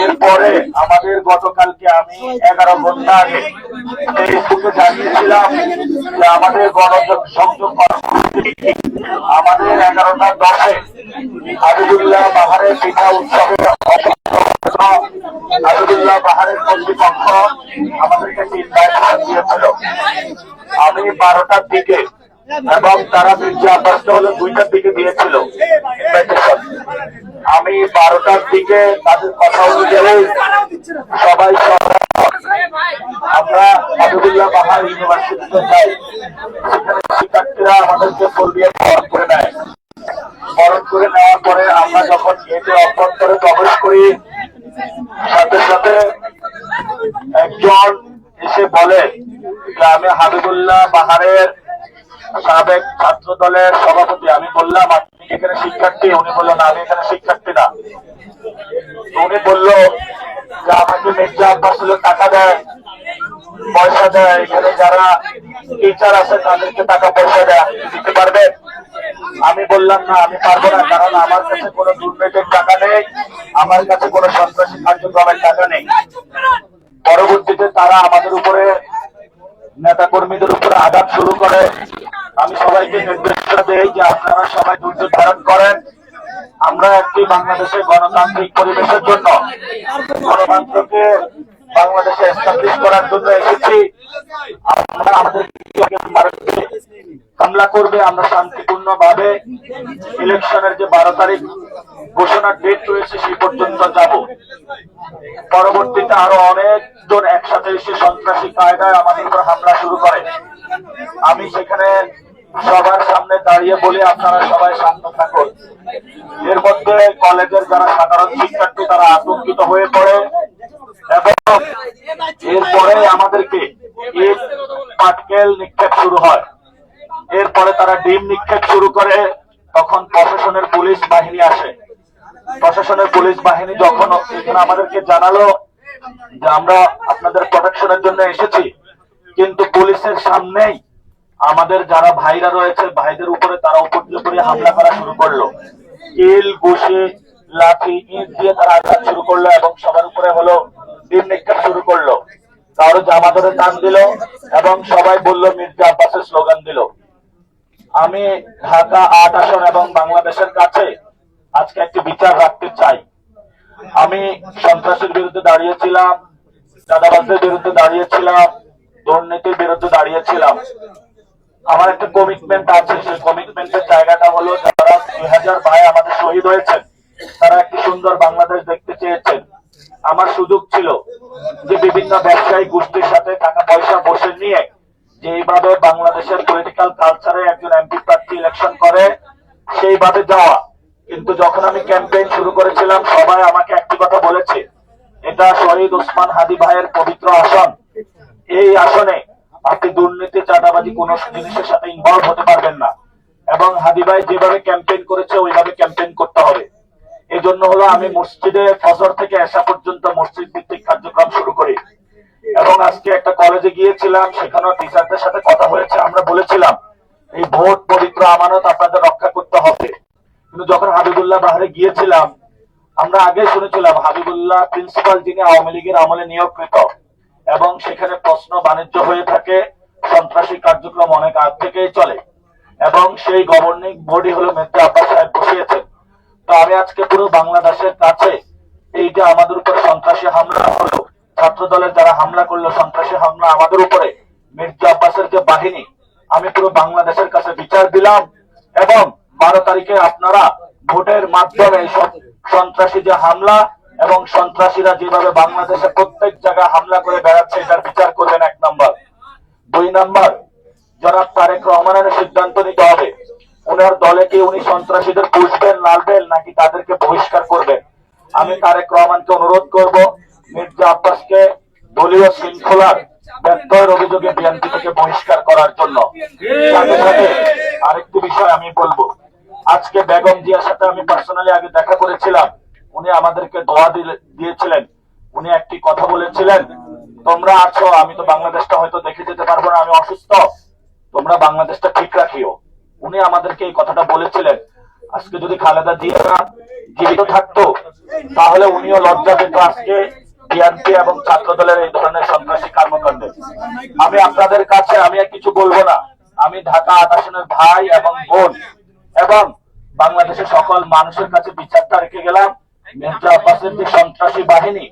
এরপরে আমাদের গতকালকে আমি এগারো ঘণ্টা আগে এই ফেসবুকে জানিয়েছিলাম যে আমাদের কর্মসূচি আমাদের এগারোটা দশে হাবিবুল্লাহ বাহারের পিঠা উৎসবে দিয়েছিল। আমি বারোটার দিকে এবং তারা মির্জা হলো দুইটার দিকে দিয়েছিল। আমি বারোটার দিকে তাদের কথা অনুযায়ী সবাই আমরা হাবিবুল্লাহ বাহার ইউনিভার্সিটিতে যাই। শিক্ষার্থীরা আমাদেরকে বরণ করে নেয়। বরণ করে নেওয়ার পরে আমরা যখন গেটে অভ্যন্তরে প্রবেশ করি সাথে সাথে একজন এসে বলে যে আমি হাবিবুল্লাহ বাহারের সাবেক ছাত্র দলের সভাপতি। আমি বললাম, আপনি এখানে শিক্ষার্থী? উনি বলল না, আমি এখানে শিক্ষার্থী না। উনি বলল, যে আমাকে মির্জা আব্বাস টাকা দেয়, পয়সা দেয়, এখানে যারা টিচার আছে তাদেরকে টাকা পয়সা দেয় দিতে পারবেন? আমি বললাম না, আমি পারব না, কারণ আমার কাছে কোনো দুর্নীতির টাকা নেই, আমার কাছে কোনো সন্ত্রাসী কার্যক্রমের টাকা নেই। পরবর্তীতে তারা আমাদের উপরে নেতা কর্মীদের উপরে আঘাত শুরু করে। আমি সবাইকে নির্দেশনা দেই যে আপনারা সবাই ধৈর্য ধারণ করেন। আমরা একটি বাংলাদেশের গণতান্ত্রিক পরিবেশের জন্য গণতন্ত্রকে বাংলাদেশে এস্টাবলিশ করার জন্য এসেছি। আমাদের হামলা করবে, আমরা শান্তিপূর্ণ ভাবে ইলেকশনের যে বারো তারিখ ঘোষণার ডেট রয়েছে সেই পর্যন্ত যাব। পরবর্তীতে আরও অনেকজন একসাথে এসে সন্ত্রাসী কায়দায় আমাদের উপর হামলা শুরু করে। আমি সেখানে সবার সামনে দাঁড়িয়ে বলে, আপনারা সবাই শান্ত থাকুন। এর মধ্যে কলেজের যারা সাধারণ শিক্ষার্থী, তারা আতঙ্কিত হয়ে পড়ে এবং এরপরে আমাদেরকে পাটকেল নিক্ষেপ শুরু হয়। এরপরে তারা ডিম নিক্ষেপ শুরু করে, তখন প্রশাসনের পুলিশ বাহিনী আসে। প্রশাসনের পুলিশ বাহিনী যখন এখানে আমাদেরকে জানালো যে আমরা আপনাদের প্রোটেকশনের জন্য এসেছি, কিন্তু পুলিশের সামনেই আমাদের যারা ভাইরা রয়েছে, ভাইদের উপরে তারা উপর দিয়ে উপরে হামলা করা শুরু করল। কিল ঘুষি, লাঠি, ইট দিয়ে তারা আঘাত শুরু করল এবং সবার উপরে হলো ডিম নিক্ষেপ শুরু করল। কারও জামা ধরে টান দিল এবং সবাই বলল, মির্জা আব্বাসের স্লোগান দিল। আমি ঢাকা আট আসন এবং বাংলাদেশের কাছে আজকে একটি বিচার রাখতে চাই। আমি সন্ত্রাসের বিরুদ্ধে দাঁড়িয়েছিলাম দাদাবাসের বিরুদ্ধে দাঁড়িয়েছিলাম, দুর্নীতির বিরুদ্ধে দাঁড়িয়েছিলাম। আমার একটা কমিটমেন্ট আছে, সেই কমিটমেন্টের জায়গাটা হলো যারা দুই হাজার ভাই আমাদের শহীদ হয়েছেন, তারা একটি সুন্দর বাংলাদেশ দেখতে চেয়েছেন। আমার সুযোগ ছিল যে বিভিন্ন ব্যবসায়ী গোষ্ঠীর সাথে টাকা পয়সা বসে নিয়ে যেইভাবে বাংলাদেশের পলিটিক্যাল কালচারে একজন এমপি প্রার্থী ইলেকশন করে, সেইভাবে যাওয়া। কিন্তু যখন আমি ক্যাম্পেইন শুরু করেছিলাম, সবাই আমাকে একটি কথা বলেছে, এটা শহীদ ওসমান হাদি ভাইয়ের পবিত্র আসন। এই আসনে আপনি দুর্নীতি, চাঁদাবাজি, কোন জিনিসের সাথে ইনভলভ হতে পারবেন না। এবং হাদি ভাই যেভাবে ক্যাম্পেইন করেছে, ওইভাবে ক্যাম্পেইন করতে হবে। এই জন্য হলো আমি মসজিদে ফজর থেকে আসা পর্যন্ত মসজিদ ভিত্তিক কার্যক্রম শুরু করি। এবং আজকে একটা কলেজে গিয়েছিলাম, সেখানেও টিচারদের সাথে কথা হয়েছে, আমরা বলেছিলাম, এই ভোট পবিত্র আমানত আপনাদের রক্ষা করতে হবে। কিন্তু যখন হাবিবুল্লাহ বাহারে গিয়েছিলাম, আমরা আগে শুনেছিলাম, হাবিবুল্লাহ প্রিন্সিপাল যিনি আওয়ামী লীগের আমলে নিয়োগকৃত এবং সেখানে প্রশ্ন বাণিজ্য হয়ে থাকে, সন্ত্রাসী কার্যক্রম অনেক আগ থেকেই চলে এবং সেই গভর্নিং বডি হলো মির্জা আব্বাস সাহেব বসিয়েছেন। তো আমি আজকে পুরো বাংলাদেশের কাছে এই যে আমাদের উপর সন্ত্রাসী হামলা হলো। ছাত্র দলের যারা হামলা করল, সন্ত্রাসী হামলা, আমাদের উপরে। মির্জা আব্বাসের যে বাহিনী, আমি পুরো বাংলাদেশের কাছে বিচার দিলাম এবং বারো তারিখে আপনারা ভোটের মাধ্যমে সন্ত্রাসী যে হামলা এবং সন্ত্রাসীরা যেভাবে বাংলাদেশে প্রত্যেক জায়গায় হামলা করে বেড়াচ্ছে, এটার বিচার করবেন এক নম্বর। দুই নম্বর, জনাব তারেক রহমানের সিদ্ধান্ত নিতে হবে। ওনার দলে কি উনি সন্ত্রাসীদের পুষবেন লালবেন নাকি তাদেরকে বহিষ্কার করবেন? আমি তারেক রহমানকে অনুরোধ করব মির্জা আব্বাসকে দলীয় শৃঙ্খলার ব্যত্যয়ের অভিযোগে বিএনপি থেকে বহিষ্কার করার জন্য। সাথে সাথে আরেকটি বিষয় আমি বলব। আজকে বেগম জিয়ার সাথে আমি পার্সোনালি আগে দেখা করেছিলাম। উনি আমাদেরকে দোয়া দিয়েছিলেন। উনি একটি কথা বলেছিলেন, তোমরা আছো, আমি তো বাংলাদেশটা হয়তো দেখে যেতে পারব না, আমি অসুস্থ। তোমরা বাংলাদেশটা ঠিক রাখিও। উনি আমাদেরকে এই কথাটা বলেছিলেন। আজকে যদি খালেদা জিয়া জীবিত থাকতো, তাহলে উনিও লজ্জা পেত আজকে বিএনপি এবং ছাত্র দলের এই ধরনের সন্ত্রাসী কর্মকাণ্ডে। আমি আপনাদের কাছে আমি আর কিছু বলব না। আমি ঢাকা আট আসনের ভাই এবং বোন এবং বাংলাদেশের সকল মানুষের কাছে বিচারটা রেখে গেলাম। মির্জা আব্বাসের যে সন্ত্রাসী বাহিনী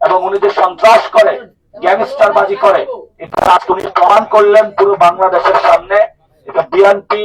এবং উনি যে সন্ত্রাস করে গ্যাংস্টার বাজি করে, এটা উনি প্রমাণ করলেন পুরো বাংলাদেশের সামনে। এটা বিএনপি